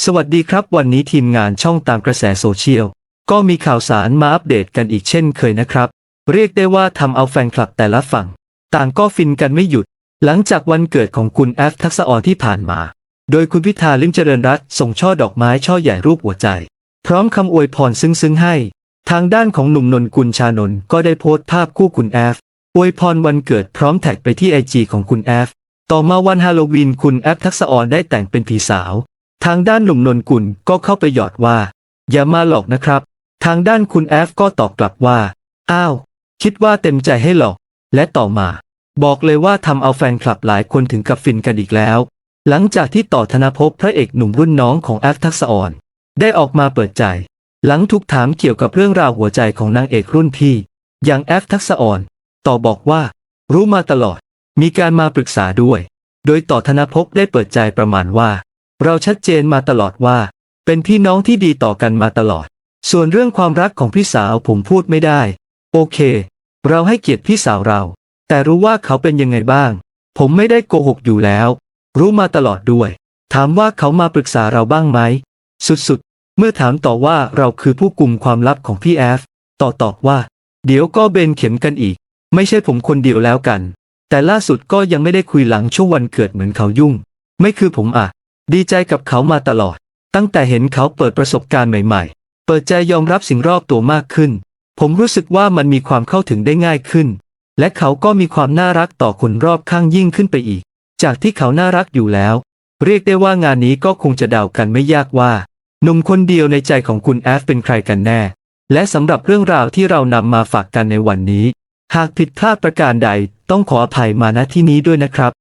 สวัสดีครับ วันนี้ทีมงานช่องตามกระแสโซเชียล ก็มีข่าวสารมาอัปเดตกันอีกเช่นเคยนะครับ เรียกได้ว่าทำเอาแฟนคลับแต่ละฝั่ง ต่างก็ฟินกันไม่หยุด หลังจากวันเกิดของคุณแอฟทักษะออที่ผ่านมา โดยคุณพิธาลิมเจริญรัตส่งช่อดอกไม้ช่อใหญ่รูปหัวใจ พร้อมคำอวยพรซึ้งๆให้ ทางด้านของหนุ่มนนกุลชานนท์ก็ได้โพสต์ภาพคู่คุณแอฟอวยพรวันเกิดพร้อมแท็กไปที่ไอจีของคุณแอฟต่อมาวันฮาโลวีนคุณแอฟทักษะออได้แต่งเป็นผีสาว ทางด้านหนุ่มนนกุลก็เข้าไปหยอดว่า อย่ามาหลอกนะครับ ทางด้านคุณแอฟก็ตอบกลับว่า อ้าว คิดว่าเต็มใจให้หลอก และต่อมา บอกเลยว่าทำเอาแฟนคลับหลายคนถึงกับฟินกันอีกแล้ว หลังจากที่ต่อธนภพพระเอกหนุ่มรุ่นน้องของแอฟทักษะออน ได้ออกมาเปิดใจ หลังถูกถามเกี่ยวกับเรื่องราวหัวใจของนางเอกรุ่นพี่ อย่างแอฟทักษะออน ต่อบอกว่า รู้มาตลอด มีการมาปรึกษาด้วย โดยต่อธนภพได้เปิดใจประมาณว่า เราชัดเจนมาตลอดว่า เป็นพี่น้องที่ดีต่อกันมาตลอด ส่วนเรื่องความรักของพี่สาวผมพูดไม่ได้ โอเค เราให้เกียรติพี่สาวเรา แต่รู้ว่าเขาเป็นยังไงบ้าง ผมไม่ได้โกหกอยู่แล้ว รู้มาตลอดด้วย ถามว่าเขามาปรึกษาเราบ้างไหม สุดๆ เมื่อถามต่อว่าเราคือผู้กุมความลับของพี่แอฟต่อตอบว่า เดี๋ยวก็เบนเข็มกันอีก ไม่ใช่ผมคนเดียวแล้วกัน แต่ล่าสุดก็ยังไม่ได้คุยหลังช่วงวันเกิดเหมือนเขายุ่ง ไม่คือผมอะ ดีใจกับเขามาตลอด ตั้งแต่เห็นเขาเปิดประสบการณ์ใหม่ ๆ เปิดใจยอมรับสิ่งรอบตัวมากขึ้น ผมรู้สึกว่ามันมีความเข้าถึงได้ง่ายขึ้น และเขาก็มีความน่ารักต่อคนรอบข้างยิ่งขึ้นไปอีก จากที่เขาน่ารักอยู่แล้ว เรียกได้ว่างานนี้ก็คงจะเดากันไม่ยากว่าหนุ่มคนเดียวในใจของคุณแอฟเป็นใครกันแน่ และสำหรับเรื่องราวที่เรานำมาฝากกันในวันนี้ หากผิดพลาดประการใดต้องขออภัยมาณที่นี้ด้วยนะครับ